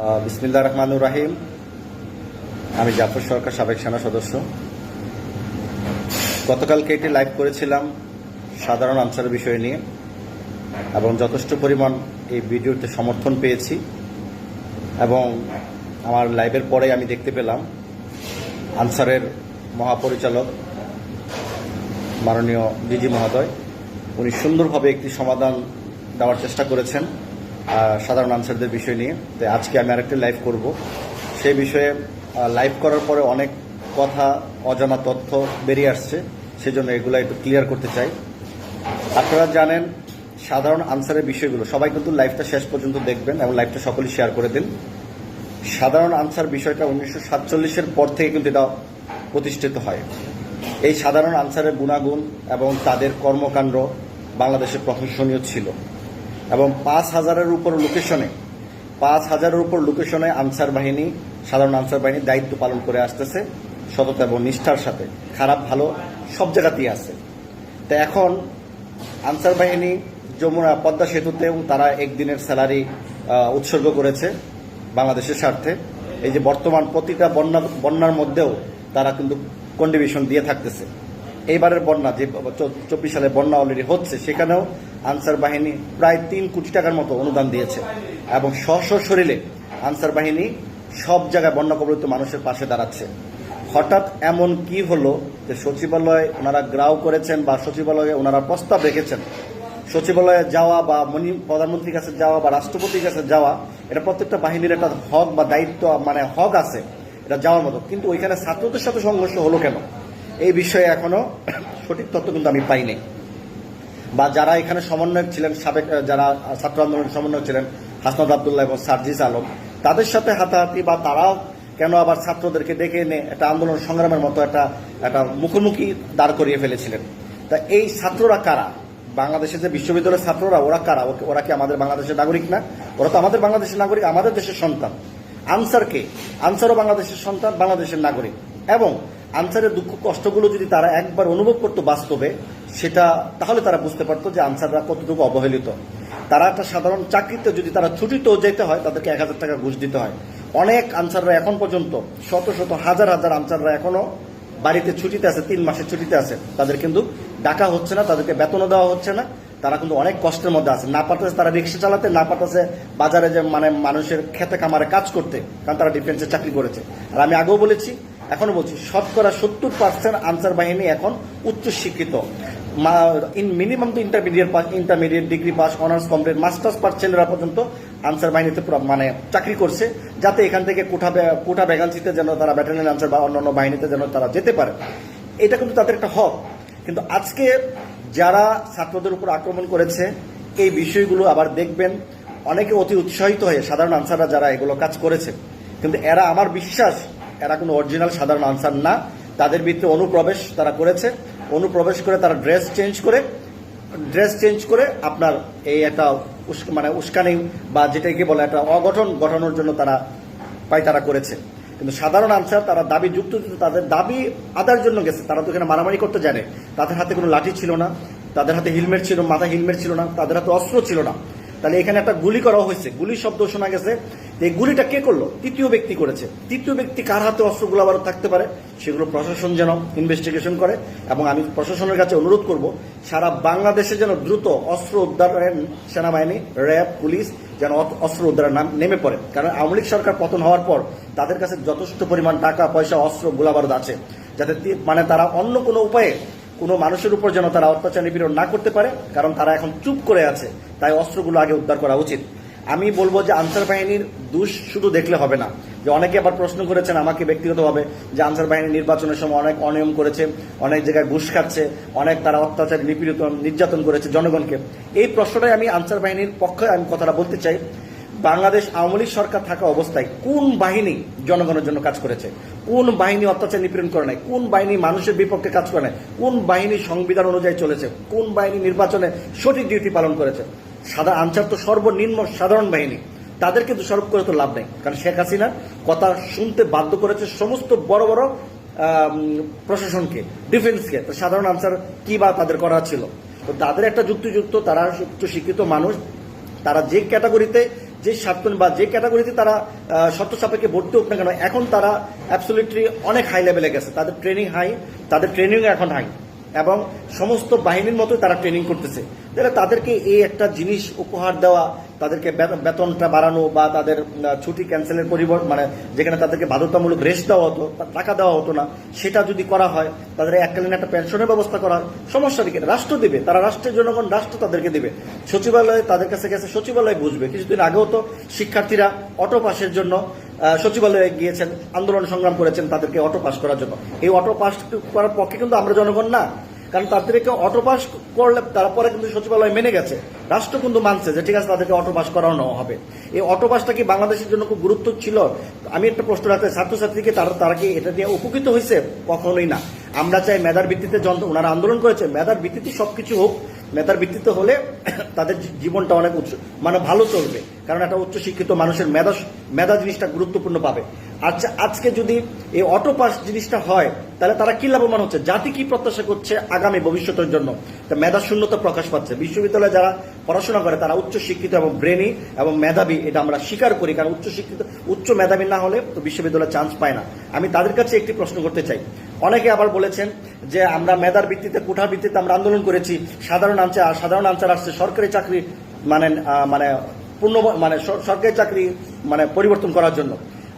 আহ, বিসমিল্লাহ রহমানুর রাহিম। আমি জাফর সরকার সাবেক সেনা সদস্য। গতকালকে একটি লাইভ করেছিলাম সাধারণ আনসারের বিষয় নিয়ে এবং যথেষ্ট পরিমাণ এই ভিডিওতে সমর্থন পেয়েছি এবং আমার লাইভের পরে আমি দেখতে পেলাম আনসারের মহাপরিচালক মাননীয় ডিজি মহোদয়। উনি সুন্দরভাবে একটি সমাধান দেওয়ার চেষ্টা করেছেন। সাধারণ আনসারদের বিষয় নিয়ে। তো আজকে আমি আরেকটি লাইভ করব। সেই বিষয়ে লাইভ করার পরে অনেক কথা, অজানা তথ্য বেরিয়ে আসছে। সেজন্য এগুলো একটু ক্লিয়ার করতে চাই। আপনারা জানেন, সাধারণ আনসারের বিষয়গুলো, সবাই কিন্তু লাইভটা শেষ পর্যন্ত দেখবেন এবং লাইভটা সকলেই শেয়ার করে দিন। সাধারণ আনসার বিষয়টা উনিশশো সাতচল্লিশের পর থেকে কিন্তু এটা প্রতিষ্ঠিত হয়। এই সাধারণ আনসারের গুণাগুণ এবং তাদের কর্মকাণ্ড বাংলাদেশে প্রশংসনীয় ছিল। এবং পাঁচ হাজারের উপর লোকেশনে পাঁচ হাজারের উপর লোকেশনে আনসার বাহিনী, সাধারণ আনসার বাহিনী দায়িত্ব পালন করে আসতেছে। সততা এবং নিষ্ঠার সাথে। খারাপ, ভালো, সব জায়গাতেই আছে। তো এখন আনসার বাহিনী যমুনা পদ্মা সেতুতেও তারা একদিনের স্যালারি উৎসর্গ করেছে বাংলাদেশের স্বার্থে। এই যে বর্তমান প্রতিটা বন্যা, বন্যার মধ্যেও তারা কিন্তু কন্ট্রিবিউশন দিয়ে থাকতেছে। এইবারের বন্যা যে চব্বিশ সালে বন্যা অলরেডি হচ্ছে, সেখানেও আনসার বাহিনী প্রায় তিন কোটি টাকার মতো অনুদান দিয়েছে এবং স্ব শরীরে আনসার বাহিনী সব জায়গায় বন্যা কবলিত মানুষের পাশে দাঁড়াচ্ছে। হঠাৎ এমন কি হলো যে সচিবালয়ে ওনারা গ্রাও করেছেন বা সচিবালয়ে ওনারা প্রস্তাব রেখেছেন? সচিবালয়ে যাওয়া বা মনি প্রধানমন্ত্রীর কাছে যাওয়া বা রাষ্ট্রপতির কাছে যাওয়া, এটা প্রত্যেকটা বাহিনীর একটা হক বা দায়িত্ব মানে হক আছে, এটা যাওয়ার মতো। কিন্তু ওইখানে ছাত্রদের সাথে সংঘর্ষ হলো কেন? এই বিষয়ে এখনও সঠিক তথ্য কিন্তু আমি পাইনি। বা যারা এখানে সমন্বয়ক ছিলেন, সাবেক যারা ছাত্র আন্দোলনের সমন্বয়ক ছিলেন হাসনাদ আবদুল্লাহ এবং সার্জিস আলম, তাদের সাথে হাতাহাতি বা তারাও কেন আবার ছাত্রদেরকে ডেকে এনে একটা আন্দোলন সংগ্রামের মতো একটা একটা মুখোমুখি দাঁড় করিয়ে ফেলেছিলেন। তা এই ছাত্ররা কারা? বাংলাদেশের যে বিশ্ববিদ্যালয়ের ছাত্ররা, ওরা কারা? ওরা কি আমাদের বাংলাদেশের নাগরিক না? ওরা তো আমাদের বাংলাদেশের নাগরিক, আমাদের দেশের সন্তান। আনসারকে আনসারও বাংলাদেশের সন্তান, বাংলাদেশের নাগরিক। এবং আনসারের দুঃখ কষ্টগুলো যদি তারা একবার অনুভব করতো বাস্তবে, সেটা তাহলে তারা বুঝতে পারতো যে আনসাররা কতটুকু অবহেলিত। তারা একটা সাধারণ চাকরিতে যদি তারা ছুটিতেও যেতে হয়, তাদেরকে এক হাজার টাকা ঘুষ দিতে হয়। অনেক আনসাররা এখন পর্যন্ত, শত শত হাজার হাজার আনসাররা এখনও বাড়িতে ছুটিতে আছে, তিন মাসের ছুটিতে আছে। তাদের কিন্তু ডাকা হচ্ছে না, তাদেরকে বেতনও দেওয়া হচ্ছে না। তারা কিন্তু অনেক কষ্টের মধ্যে আছে। না পারতেছে তারা রিক্সা চালাতে, না পারতেছে বাজারে যে মানে মানুষের খেতে কামারে কাজ করতে, কারণ তারা ডিফেন্সে চাকরি করেছে। আর আমি আগেও বলেছি এখনও বলছি, শতকরা সত্তর পার্সেন্ট আনসার বাহিনী এখন উচ্চ শিক্ষিত ইন মিনিমাম তো intermediate pass intermediate degree pass honours complete masters pass ছেলেরা পর্যন্ত আনসার বাহিনীতে মানে চাকরি করছে, যাতে এখান থেকে কোঠা কোঠা ভ্যাকান্সিতে যেন তারা ব্যাটালিয়ন আনসার বা অন্যান্য বাহিনীতে যেন তারা যেতে পারে। এটা কিন্তু তাদের একটা হক। কিন্তু আজকে যারা ছাত্রদের উপর আক্রমণ করেছে, এই বিষয়গুলো আবার দেখবেন, অনেকে অতি উৎসাহিত হয়ে সাধারণ আনসাররা যারা এগুলো কাজ করেছে। কিন্তু এরা আমার বিশ্বাস এরা কোনো অরিজিনাল সাধারণ আনসার না। তাদের ভিতরে অনুপ্রবেশ তারা করেছে। অনুপ্রবেশ করে তারা ড্রেস চেঞ্জ করে ড্রেস চেঞ্জ করে আপনার এই একটা মানে উস্কানি বা যেটাকে বলে একটা অগঠন গঠনের জন্য তারা পাই তারা করেছে। কিন্তু সাধারণ আনসার তারা দাবি যুক্ত তাদের দাবি আদার জন্য গেছে। তারা তো এখানে মারামারি করতে জানে। তাদের হাতে কোনো লাঠি ছিল না। তাদের হাতে হেলমেট ছিল, মাথায় হেলমেট ছিল না। তাদের হাতে অস্ত্র ছিল না। তাহলে এখানে একটা গুলি করা হয়েছে। গুলি শব্দ শোনা গেছে। এই গুলিটা কে করল? তৃতীয় ব্যক্তি করেছে। তৃতীয় ব্যক্তি কার হাতে অস্ত্রগুলো আবার থাকতে পারে সেগুলো প্রশাসন যেন ইনভেস্টিগেশন করে এবং আমি প্রশাসনের কাছে অনুরোধ করব, সারা বাংলাদেশে যেন দ্রুত অস্ত্র উদ্ধারের সেনাবাহিনী, র্যাব, পুলিশ যেন অস্ত্র উদ্ধারের নাম নেমে পড়ে। কারণ আওয়ামী লীগ সরকার পতন হওয়ার পর তাদের কাছে যথেষ্ট পরিমাণ টাকা, পয়সা, অস্ত্র, গোলাবারুদ আছে। যাতে মানে তারা অন্য কোনো উপায়ে কোনো মানুষের উপর যেন তারা অত্যাচার নিপীড়ন না করতে পারে, কারণ তারা এখন চুপ করে আছে। তাই অস্ত্রগুলো আগে উদ্ধার করা উচিত। আমি বলব যে আনসার বাহিনীর দোষ শুধু দেখলে হবে না। যে অনেকে আবার প্রশ্ন করেছেন আমাকে ব্যক্তিগতভাবে যে আনসার বাহিনী নির্বাচনের সময় অনেক অনিয়ম করেছে, অনেক জায়গায় ঘুষ খাচ্ছে, অনেক তারা অত্যাচার, নিপীড়িত, নির্যাতন করেছে জনগণকে। এই প্রশ্নটাই আমি আনসার বাহিনীর পক্ষে আমি কথাটা বলতে চাই। বাংলাদেশ আওয়ামী লীগ সরকার থাকা অবস্থায় কোন বাহিনী জনগণের জন্য কাজ করেছে? কোন বাহিনী অত্যাচার নিপীড়ন করে নাই? কোন বাহিনী মানুষের বিপক্ষে কাজ করে নাই? কোন বাহিনী সংবিধান অনুযায়ী চলেছে? কোন বাহিনী নির্বাচনে সঠিক ডিউটি পালন করেছে? সাদা আনসার তো সর্বনিম্ন সাধারণ বাহিনী। তাদেরকে দোষারোপ করে তো লাভ নেই। কারণ শেখ হাসিনা কথা শুনতে বাধ্য করেছে সমস্ত বড় বড় প্রশাসনকে, ডিফেন্সকে। সাধারণ আনসার কি বা তাদের করা ছিল? তো তাদের একটা যুক্তিযুক্ত, তারা উচ্চ শিক্ষিত মানুষ। তারা যে ক্যাটাগরিতে, যে স্বার্থ বা যে ক্যাটাগরিতে তারা শর্ত সাপেক্ষে ভর্তি হোক না কেন, এখন তারা অ্যাবসলিটলি অনেক হাই লেভেলে গেছে। তাদের ট্রেনিং হাই তাদের ট্রেনিং এখন হাই এবং সমস্ত বাহিনীর মতো তারা ট্রেনিং করতেছে। তাহলে তাদেরকে এই একটা জিনিস উপহার দেওয়া, তাদেরকে বেত- বেতনটা বাড়ানো বা তাদের ছুটি ক্যান্সেলের পরিবর্তন মানে যেখানে তাদেরকে বাধ্যতামূলক রেস্ট দেওয়া হতো টাকা দেওয়া হতো না, সেটা যদি করা হয়, তাদের এককালীন একটা পেনশনের ব্যবস্থা করা সমস্যা দিকে রাষ্ট্র দেবে, তারা রাষ্ট্রের জনগণ, রাষ্ট্র তাদেরকে দেবে। সচিবালয়ে তাদের কাছে গেছে, সচিবালয় বুঝবে। কিছুদিন আগেও তো শিক্ষার্থীরা অটো পাসের জন্য সচিবালয়ে গিয়েছেন, আন্দোলন সংগ্রাম করেছেন তাদেরকে অটো পাস করার জন্য। এই অটো পাস করার পক্ষে কিন্তু আমরা জনগণ না। কারণ তাদেরকে অটো পাস করলে তারপরে কিন্তু সচিবালয় মেনে গেছে। রাষ্ট্র কিন্তু মানছে যে ঠিক আছে, তাদেরকে অটো পাস করানো হবে। এই অটো পাসটা কি বাংলাদেশের জন্য খুব গুরুত্ব ছিল? আমি একটা প্রশ্ন রাখতে ছাত্রছাত্রীকে তারা তারা কি এটা দিয়ে উপকৃত হয়েছে? কখনোই না। আমরা চাই মেধার ভিত্তিতে যন্ত্র ওনারা আন্দোলন করেছে। মেধার ভিত্তিতে সবকিছু হোক, মেধার ভিত্তিতে হলে তাদের জীবনটা অনেক উচ্চ মানে ভালো চলবে। কারণ একটা উচ্চ শিক্ষিত মানুষের মেধা মেধা জিনিসটা গুরুত্বপূর্ণ পাবে। আচ্ছা আজকে যদি এই অটো পাস জিনিসটা হয়, তাহলে তারা কি লাভবান হচ্ছে? জাতি কি প্রত্যাশা করছে আগামী ভবিষ্যতের জন্য? মেধা শূন্যতা প্রকাশ পাচ্ছে। বিশ্ববিদ্যালয়ে যারা পড়াশোনা করে, তারা উচ্চ শিক্ষিত এবং ব্রেনি এবং মেধাবী, এটা আমরা স্বীকার করি। কারণ উচ্চ শিক্ষিত উচ্চ মেধাবী না হলে তো বিশ্ববিদ্যালয়ে চান্স পায় না। আমি তাদের কাছে একটি প্রশ্ন করতে চাই। অনেকে আবার বলেছেন যে আমরা মেধার ভিত্তিতে, কোঠার ভিত্তিতে আমরা আন্দোলন করেছি। সাধারণ আনসার সাধারণ আনসার আসছে। সরকারি চাকরি মানে মানে পূর্ণ মানে সরকারি চাকরি মানে পরিবর্তন করার জন্য।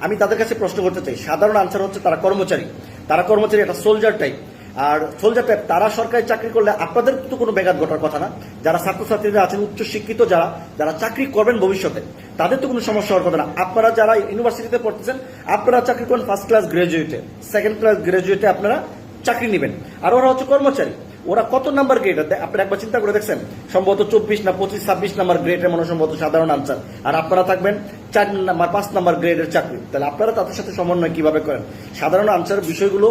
আমি তাদের কাছে প্রশ্ন করতে চাই। সাধারণ আনসার হচ্ছে তারা কর্মচারী। তারা কর্মচারী একটা সোলজার টাইপ আর সোলজার টাইপ তারা সরকারি চাকরি করলে আপনাদের তো কোনো ব্যাঘাত ঘটার কথা না। যারা ছাত্রছাত্রীরা আছেন উচ্চ শিক্ষিত যারা যারা চাকরি করবেন ভবিষ্যতে, তাদের তো কোনো সমস্যা হওয়ার কথা না। আপনারা যারা ইউনিভার্সিটিতে পড়তেছেন, আপনারা চাকরি করেন ফার্স্ট ক্লাস গ্রাজুয়েটে সেকেন্ড ক্লাস গ্রাজুয়েটে আপনারা চাকরি নেবেন। আর ওরা হচ্ছে কর্মচারী। ওরা কত নাম্বার গ্রেড আপনি একবার চিন্তা করে দেখছেন? সম্ভবত চব্বিশ না পঁচিশ, ছাব্বিশ নাম্বার গ্রেডের মনে সম্ভবত সাধারণ আনসার আর আপনারা থাকবেন চার নাম্বার, পাঁচ নাম্বার গ্রেডের চাকরি। তাহলে আপনারা তাদের সাথে সমন্বয় কীভাবে করেন? সাধারণ আনসার বিষয়গুলো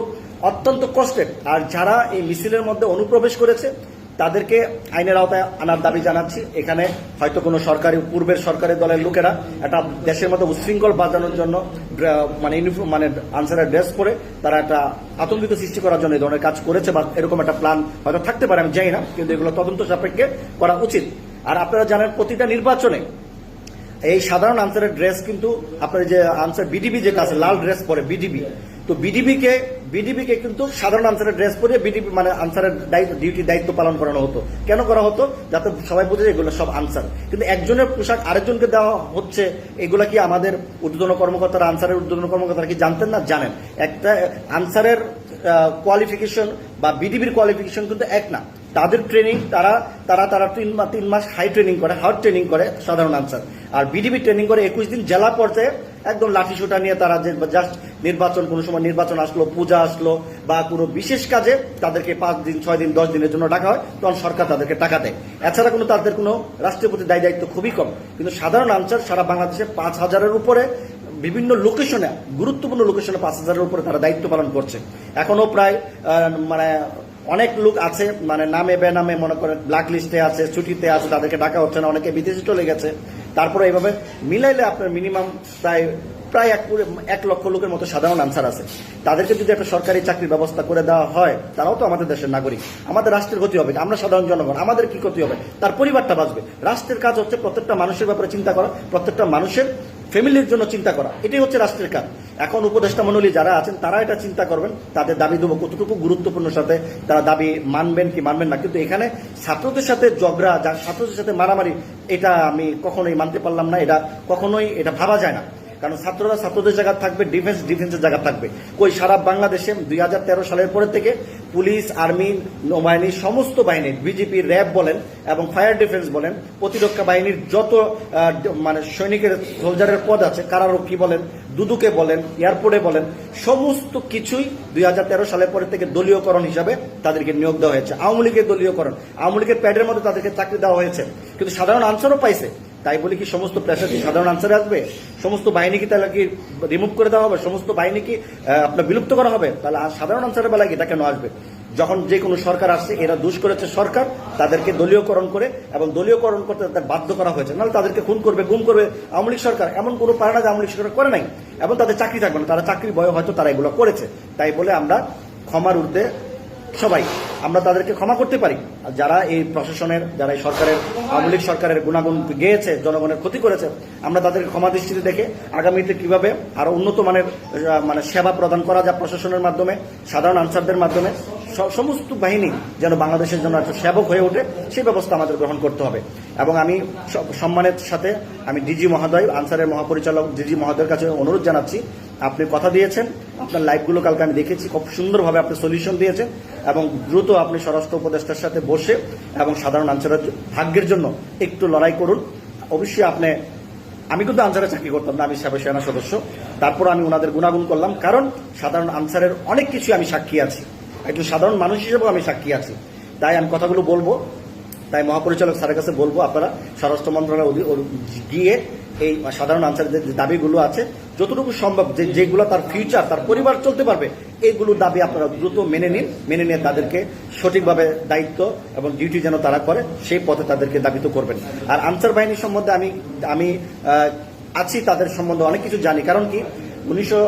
অত্যন্ত কষ্টের আর যারা এই মিছিলের মধ্যে অনুপ্রবেশ করেছে তাদেরকে আইনের আওতায় আনার দাবি জানাচ্ছি। এখানে হয়তো কোনো সরকারি, পূর্বের সরকারি দলের লোকেরা একটা দেশের মতো উচ্ছৃঙ্খল বাজানোর জন্য মানে ইউনিফর্ম মানে আনসারের ড্রেস পরে তারা একটা আতঙ্কিত সৃষ্টি করার জন্য এই ধরনের কাজ করেছে বা এরকম একটা প্ল্যান হয়তো থাকতে পারে, আমি জানি না, কিন্তু এগুলো তদন্ত সাপেক্ষে করা উচিত। আর আপনারা জানেন, প্রতিটা নির্বাচনে এই সাধারণ আনসারের ড্রেস কিন্তু আপনার যে আনসার বিডিবি যেটা আছে লাল ড্রেস পরে বিডিবি তো বিডিবিকে কে বিডিবি কে কিন্তু সাধারণ আনসারের ড্রেস পরে বিডিপি মানে আনসারের ডিউটি দায়িত্ব পালন করানো হতো। কেন করা হতো? যাতে সবাই বুঝে এগুলো সব আনসার। কিন্তু একজনের পোশাক আরেকজনকে দেওয়া হচ্ছে, এগুলা কি আমাদের ঊর্ধ্বতন কর্মকর্তারা, আনসারের ঊর্ধ্বতন কর্মকর্তারা কি জানতেন না? জানেন। একটা আনসারের কোয়ালিফিকেশন বা বিডিবির কোয়ালিফিকেশন কিন্তু এক না। তাদের ট্রেনিং তারা তারা তারা তিন তিন মাস হাই ট্রেনিং করে হার্ড ট্রেনিং করে, সাধারণ আনসার আর বিডিবি ট্রেনিং করে একুশ দিন জেলা পর্যায়ে একদম লাঠি সোটা নিয়ে তারা যে জাস্ট নির্বাচন, কোনো সময় নির্বাচন আসলো, পূজা আসলো, বা কোনো বিশেষ কাজে তাদেরকে পাঁচ দিন, ছয় দিন, দশ দিনের জন্য ডাকা হয়, তখন সরকার তাদেরকে টাকা দেয়। এছাড়া কোনো তাদের কোনো রাষ্ট্রের প্রতি দায় দায়িত্ব খুবই কম। কিন্তু সাধারণ আনসার সারা বাংলাদেশে পাঁচ হাজারের উপরে, বিভিন্ন লোকেশনে গুরুত্বপূর্ণ লোকেশনে পাঁচ হাজারের উপরে তারা দায়িত্ব পালন করছে। এখনও প্রায় মানে অনেক লোক আছে মানে নামে বেনামে মনে করেন ব্ল্যাক লিস্টে আছে, ছুটিতে আছে, তাদেরকে ডাকা হচ্ছে না, অনেকে বিদেশে চলে গেছে। তারপরে এইভাবে মিলাইলে আপনার মিনিমাম প্রায় প্রায় এক এক লক্ষ লোকের মতো সাধারণ আনসার আছে। তাদেরকে যদি একটা সরকারি চাকরির ব্যবস্থা করে দেওয়া হয়, তারাও তো আমাদের দেশের নাগরিক। আমাদের রাষ্ট্রের ক্ষতি হবে, আমরা সাধারণ জনগণ, আমাদের কি ক্ষতি হবে? তার পরিবারটা বাঁচবে। রাষ্ট্রের কাজ হচ্ছে প্রত্যেকটা মানুষের ব্যাপারে চিন্তা করা, প্রত্যেকটা মানুষের ফ্যামিলির জন্য চিন্তা করা, এটাই হচ্ছে রাষ্ট্রের কাজ। এখন উপদেষ্টা মণ্ডলী যারা আছেন, তারা এটা চিন্তা করবেন, তাদের দাবি দেবো কতটুকু গুরুত্বপূর্ণ সাথে তারা দাবি মানবেন কি মানবেন না। কিন্তু এখানে ছাত্রদের সাথে ঝগড়া, যা ছাত্রদের সাথে মারামারি, এটা আমি কখনোই মানতে পারলাম না, এটা কখনোই, এটা ভাবা যায় না। কারণ ছাত্ররা ছাত্রদের জায়গা থাকবে ডিফেন্স ডিফেন্সের জায়গা থাকবে। কই, সারা বাংলাদেশে দুই হাজার তেরো সালের পরে থেকে পুলিশ, আর্মি, নৌবাহিনী, সমস্ত বাহিনী, বিজেপি, র্যাব বলেন এবং ফায়ার ডিফেন্স বলেন, প্রতিরক্ষা বাহিনীর যত মানে সৈনিকের সোলজারের পদ আছে, কারারক্ষী বলেন, দুদুকে বলেন, এয়ারপোর্টে বলেন, সমস্ত কিছুই দুই হাজার তেরো সালের পরে থেকে দলীয়করণ হিসাবে তাদেরকে নিয়োগ দেওয়া হয়েছে। আওয়ামী লীগের দলীয়করণ। আওয়ামী লীগের প্যাডের মধ্যে তাদেরকে চাকরি দেওয়া হয়েছে। কিন্তু সাধারণ আনসারও পাইছে। তাই বলে কি সমস্ত প্রেশার সাধারণ আনসারে আসবে? সমস্ত বাহিনী কি তাহলে কি রিমুভ করে দেওয়া হবে? সমস্ত বাহিনী কি আপনার বিলুপ্ত করা হবে? তাহলে সাধারণ আনসারের বেলায় কি এটা কেন আসবে? যখন যে কোনো সরকার আসছে, এরা দুষ করেছে সরকার, তাদেরকে দলীয়করণ করে এবং দলীয়করণ করতে তাদের বাধ্য করা হয়েছে। নাহলে তাদেরকে খুন করবে, গুম করবে আওয়ামী লীগ সরকার। এমন কোনো পারে না যে আওয়ামী লীগ সরকার করে নাই এবং তাদের চাকরি থাকবে না। তারা চাকরির বয়ে হয়তো তারা এগুলো করেছে। তাই বলে আমরা ক্ষমার ঊর্ধ্বে সবাই আমরা তাদেরকে ক্ষমা করতে পারি। যারা এই প্রশাসনের, যারা এই সরকারের, আওয়ামী লীগ সরকারের গুণাগুণ গেয়েছে, জনগণের ক্ষতি করেছে, আমরা তাদেরকে ক্ষমা দৃষ্টিতে দেখে আগামীতে কীভাবে আরও উন্নত মানের মানে সেবা প্রদান করা যায় প্রশাসনের মাধ্যমে, সাধারণ আনসারদের মাধ্যমে সমস্ত বাহিনী যেন বাংলাদেশের জন্য একটা সেবক হয়ে ওঠে, সেই ব্যবস্থা আমাদের গ্রহণ করতে হবে। এবং আমি সম্মানের সাথে আমি ডিজি মহোদয়, আনসারের মহাপরিচালক ডিজি মহোদয়ের কাছে অনুরোধ জানাচ্ছি আপনি কথা দিয়েছেন, আপনার লাইভগুলো কালকে আমি দেখেছি, খুব সুন্দরভাবে আপনি সলিউশন দিয়েছেন এবং দ্রুত আপনি স্বরাষ্ট্র উপদেষ্টার সাথে বসে এবং সাধারণ আনসারের ভাগ্যের জন্য একটু লড়াই করুন। অবশ্যই আপনি, আমি কিন্তু আনসারে চাকরি করতাম না, আমি সেবা সেনা সদস্য। তারপর আমি ওনাদের গুণাগুণ করলাম, কারণ সাধারণ আনসারের অনেক কিছু আমি সাক্ষী আছি। একজন সাধারণ মানুষ হিসেবেও আমি সাক্ষী আছি। তাই আমি কথাগুলো বলব, তাই মহাপরিচালক স্যারের কাছে বলব আপনারা, স্বরাষ্ট্র মন্ত্রণালয় গিয়ে এই সাধারণ আনসারের যে দাবিগুলো আছে, যতটুকু সম্ভব যে যেগুলো তার ফিউচার তার পরিবার চলতে পারবে এইগুলো দাবি আপনারা দ্রুত মেনে নিন, মেনে নিয়ে তাদেরকে সঠিকভাবে দায়িত্ব এবং ডিউটি যেন তারা করে, সেই পথে তাদেরকে দাবিত করবেন। আর আনসার বাহিনী সম্বন্ধে আমি আমি আছি, তাদের সম্বন্ধে অনেক কিছু জানি। কারণ কি? উনিশশো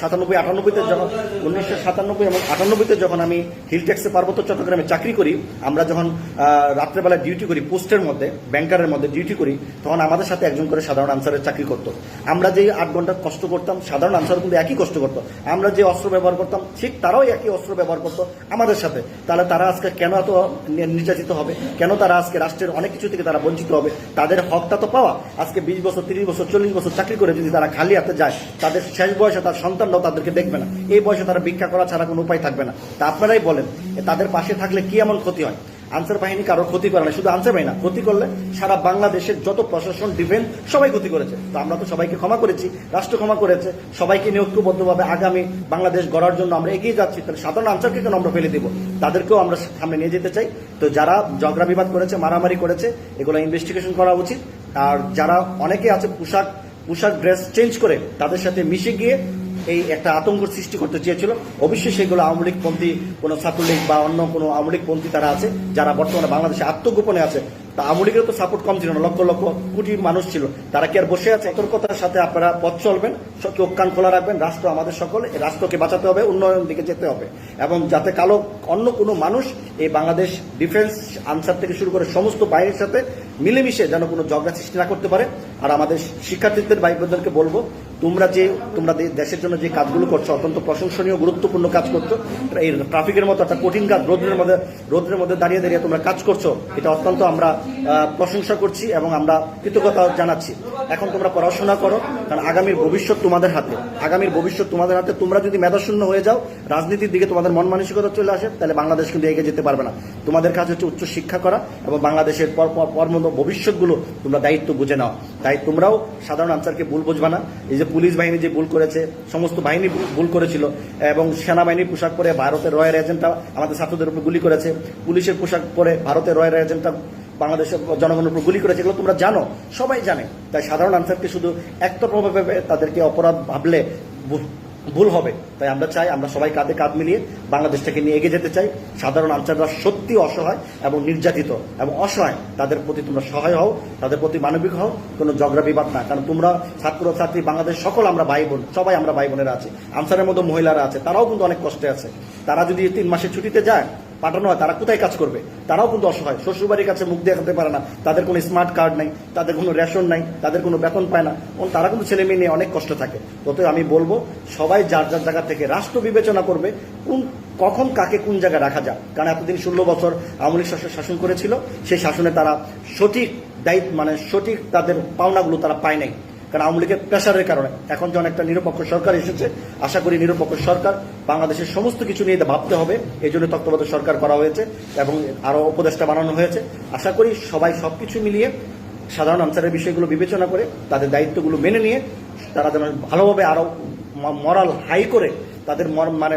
সাতানব্বই আটানব্বইতে যখন উনিশশো সাতানব্বই এবং আটানব্বইতে যখন আমি হিল ট্যাক্সে পার্বত্য চট্টগ্রামে চাকরি করি আমরা যখন আহ, রাত্রেবেলা ডিউটি করি পোস্টের মধ্যে ব্যাংকারের মধ্যে ডিউটি করি তখন আমাদের সাথে একজন করে সাধারণ আনসারের চাকরি করতো। আমরা যে আট ঘণ্টা কষ্ট করতাম সাধারণ আনসার কিন্তু একই কষ্ট করতো। আমরা যে অস্ত্র ব্যবহার করতাম ঠিক তারাও একই অস্ত্র ব্যবহার করতো আমাদের সাথে। তাহলে তারা আজকে কেন এত নির্যাতিত হবে? কেন তারা আজকে রাষ্ট্রের অনেক কিছু থেকে তারা বঞ্চিত হবে? তাদের হকটা তো পাওয়া। আজকে বিশ বছর তিরিশ বছর চল্লিশ বছর চাকরি করে যদি তারা খালি হাতে যায় তাদের শেষ বয়সে তার সন্তানরাও তাদেরকে দেখবে না। এই বয়সে তারা ভিক্ষা করা ছাড়া কোনো উপায় থাকবে না। তা আপনারাই বলেন তাদের পাশে থাকলে কি এমন ক্ষতি হয়? আনসার বাহিনী কারোর ক্ষতি করে না শুধু আনসার বাহিনী না, ক্ষতি করলে সারা বাংলাদেশের যত প্রশাসন ডিফেন্স সবাই ক্ষতি করেছে। তো আমরা তো সবাইকে ক্ষমা করেছি, রাষ্ট্র ক্ষমা করেছে, সবাইকে নিয়ে ঐক্যবদ্ধভাবে আগামী বাংলাদেশ গড়ার জন্য আমরা এগিয়ে যাচ্ছি। তাহলে সাধারণ আনসারকে কেন আমরা ফেলে দিব? তাদেরকেও আমরা সামনে নিয়ে যেতে চাই। তো যারা ঝগড়া বিবাদ করেছে, মারামারি করেছে, এগুলো ইনভেস্টিগেশন করা উচিত। আর যারা অনেকে আছে পোশাক পোশাক, ড্রেস চেঞ্জ করে তাদের সাথে মিশে গিয়ে এই একটা আতঙ্ক সৃষ্টি করতে চেয়েছিল। অবশ্যই সেগুলো আওয়ামী লীগপন্থী কোনো ছাত্রলীগ বা অন্য কোনো আওয়ামী লীগপন্থী তারা আছে, যারা বর্তমানে বাংলাদেশে আত্মগোপনে আছে তা আওয়ামী তো সাপোর্ট কম ছিল না, লক্ষ লক্ষ কোটি মানুষ ছিল। তারা কি আর বসে আছে? সতর্কতার সাথে আপনারা পথ চলবেন চোখ কান খোলা রাখবেন, রাষ্ট্র আমাদের সকল রাষ্ট্রকে বাঁচাতে হবে, উন্নয়নের দিকে যেতে হবে। এবং যাতে কালো, অন্য কোনো মানুষ এই বাংলাদেশ ডিফেন্স আনসার থেকে শুরু করে সমস্ত বাহিনীর সাথে মিলেমিশে যেন কোনো ঝগড়া সৃষ্টি না করতে পারে। আর আমাদের শিক্ষার্থীদের ভাই বোনদেরকে বলব, তোমরা যে, তোমরা দেশের জন্য যে কাজগুলো করছ, অত্যন্ত প্রশংসনীয়, গুরুত্বপূর্ণ কাজ করছ এই ট্রাফিকের মতো একটা কঠিন কাজ রোদ্রের মধ্যে রোদ্রের মধ্যে দাঁড়িয়ে দাঁড়িয়ে তোমরা কাজ করছ, এটা অত্যন্ত আমরা প্রশংসা করছি এবং আমরা কৃতজ্ঞতা জানাচ্ছি। এখন তোমরা পড়াশোনা করো, কারণ আগামীর ভবিষ্যৎ তোমাদের হাতে। আগামীর ভবিষ্যৎ তোমাদের হাতে। তোমরা যদি মেধাশূন্য হয়ে যাও, রাজনীতির দিকে তোমাদের মন মানসিকতা চলে আসে, তাহলে বাংলাদেশ কিন্তু এগিয়ে যেতে পারবে না। তোমাদের কাজ হচ্ছে উচ্চ শিক্ষা করা এবং বাংলাদেশের পর পর- ভবিষ্যৎগুলো তোমরা দায়িত্ব বুঝে নাও। তাই তোমরাও সাধারণ আনসারকে ভুল বুঝবা না। এই যে পুলিশ বাহিনী যে ভুল করেছে, সমস্ত বাহিনী ভুল- ভুল করেছিল, এবং সেনাবাহিনীর পোশাক পরে ভারতের রয়্যাল এজেন্টটা আমাদের ছাত্রদের উপর গুলি করেছে। পুলিশের পোশাক পরে ভারতের রয়্যাল এজেন্টটা বাংলাদেশের জনগণের উপর গুলি করেছে, এগুলো তোমরা জানো, সবাই জানে। তাই সাধারণ আনসারকে শুধু একতরফাভাবে তাদেরকে অপরাধ ভাবলে ভুল- হবে। তাই আমরা চাই, আমরা সবাই কাঁধে কাঁধ মিলিয়ে বাংলাদেশটাকে নিয়ে এগিয়ে যেতে চাই। সাধারণ আনসাররা সত্যি অসহায় এবং নির্যাতিত এবং অসহায়। তাদের প্রতি তোমরা সহায় হও, তাদের প্রতি মানবিক হও, কোনো ঝগড়া, বিবাদ না। কারণ তোমরা ছাত্র ছাত্রী, বাংলাদেশ সকল আমরা ভাই বোন, সবাই আমরা ভাই বোনেরা আছি। আনসারের মধ্যে মহিলারা আছে, তারাও কিন্তু অনেক কষ্টে আছে। তারা যদি তিন মাসের ছুটিতে যায় পাঠানো হয়, তারা কোথায় কাজ করবে? তারাও কিন্তু অসহায়। শ্বশুরবাড়ির কাছে মুখ দেখাতে পারে না। তাদের কোনো স্মার্ট কার্ড নাই, তাদের কোনো রেশন নাই, তাদের কোনো বেতন পায় না। তারা কিন্তু ছেলে মেয়ে নিয়ে অনেক কষ্ট থাকে। তবে আমি বলব, সবাই যার যার জায়গা থেকে রাষ্ট্র বিবেচনা করবে, কোন, কখন কাকে কোন জায়গায় রাখা যায়। কারণ এতদিন ষোলো বছর আওয়ামী লীগ শাসন শাসন করেছিল, সেই শাসনে তারা সঠিক দায়িত্ব মানে সঠিক তাদের পাওনাগুলো তারা পায় নাই। কারণ আওয়ামী লীগের প্রেশারের কারণে। এখন যখন একটা নিরপেক্ষ সরকার এসেছে, আশা করি নিরপেক্ষ সরকার বাংলাদেশের সমস্ত কিছু নিয়ে ভাবতে হবে। এই জন্য তত্ত্বাবধায়ক সরকার করা হয়েছে এবং আরও উপদেষ্টা বানানো হয়েছে। আশা করি সবাই সবকিছু মিলিয়ে সাধারণ আনসারের বিষয়গুলো বিবেচনা করে, তাদের দায়িত্বগুলো মেনে নিয়ে তারা যেন ভালোভাবে আরও মরাল হাই করে, তাদের মানে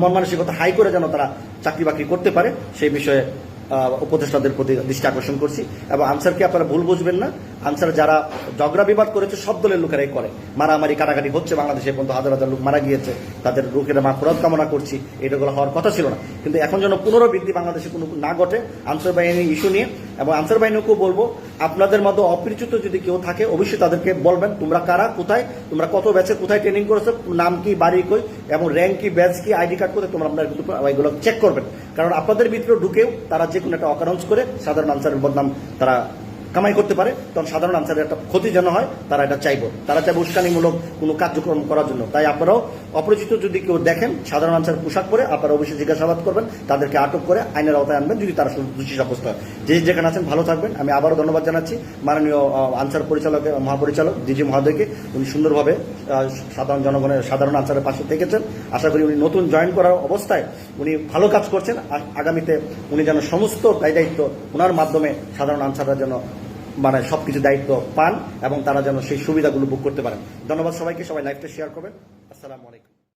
মন মানসিকতা হাই করে যেন তারা চাকরি বাকরি করতে পারে, সেই বিষয়ে উপদেষ্টাদের প্রতি দৃষ্টি আকর্ষণ করছি। এবং আনসারকে আপনারা ভুল বুঝবেন না। আনসার যারা ঝগড়া বিবাদ করেছে, সব দলের লোকেরাই করে। মারামারি, কাটাকাটি হচ্ছে বাংলাদেশে, পর্যন্ত হাজার হাজার লোক মারা গিয়েছে। তাদের লোকেরা মাফরত কামনা করছি। এটাগুলো হওয়ার কথা ছিল না। কিন্তু এখন যেন পুনরাবৃত্তি বাংলাদেশে কোনো না ঘটে, আনসার বাহিনী ইস্যু নিয়ে এবং আনসার বাহিনীকেও বলব, আপনাদের মধ্যে অপরিচিত যদি কেউ থাকে, অবশ্যই তাদেরকে বলবেন, তোমরা কারা, কোথায়, তোমরা কত ব্যাচে কোথায় ট্রেনিং করেছ, নাম কি, বাড়ি কই, এবং র্যাঙ্ক কি ব্যাচ কি আইডি কার্ড কোথায়, তোমরা আপনার এগুলো চেক করবেন। কারণ আপনাদের ভিতরে ঢুকেও তারা যে কোনো একটা অকারেন্স করে সাধারণ আনসারের বদনাম তারা কামাই করতে পারে, তখন সাধারণ আনসারের একটা ক্ষতি যেন হয়, তারা এটা চাইব। তারা চাইবে উস্কানিমূলক কোনো কার্যক্রম করার জন্য। তাই আপনারাও অপরিচিত যদি কেউ দেখেন, সাধারণ আনসার পোশাক পরে আপনারা অবশ্যই জিজ্ঞাসাবাদ করবেন, তাদেরকে আটক করে আইনের আওতায় আনবেন, যদি তারা দোষী সাব্যস্ত হয়। যে যেখানে আছেন, ভালো থাকবেন। আমি আবারও ধন্যবাদ জানাচ্ছি। মাননীয় আনসার পরিচালক মহাপরিচালক ডিজি মহোদয়কে। উনি সুন্দরভাবে সাধারণ জনগণের, সাধারণ আনসারের পাশে থেকেছেন। আশা করি উনি নতুন জয়েন করার অবস্থায় উনি ভালো কাজ করছেন। আগামীতে উনি যেন সমস্ত দায় দায়িত্ব ওনার মাধ্যমে সাধারণ আনসাররা যেন মানে সবকিছু দায়িত্ব পান এবং তারা যেন সেই সুবিধাগুলো বুক করতে পারেন। ধন্যবাদ সবাইকে, সবাই লাইফটা শেয়ার করবেন। আসসালামু আলাইকুম।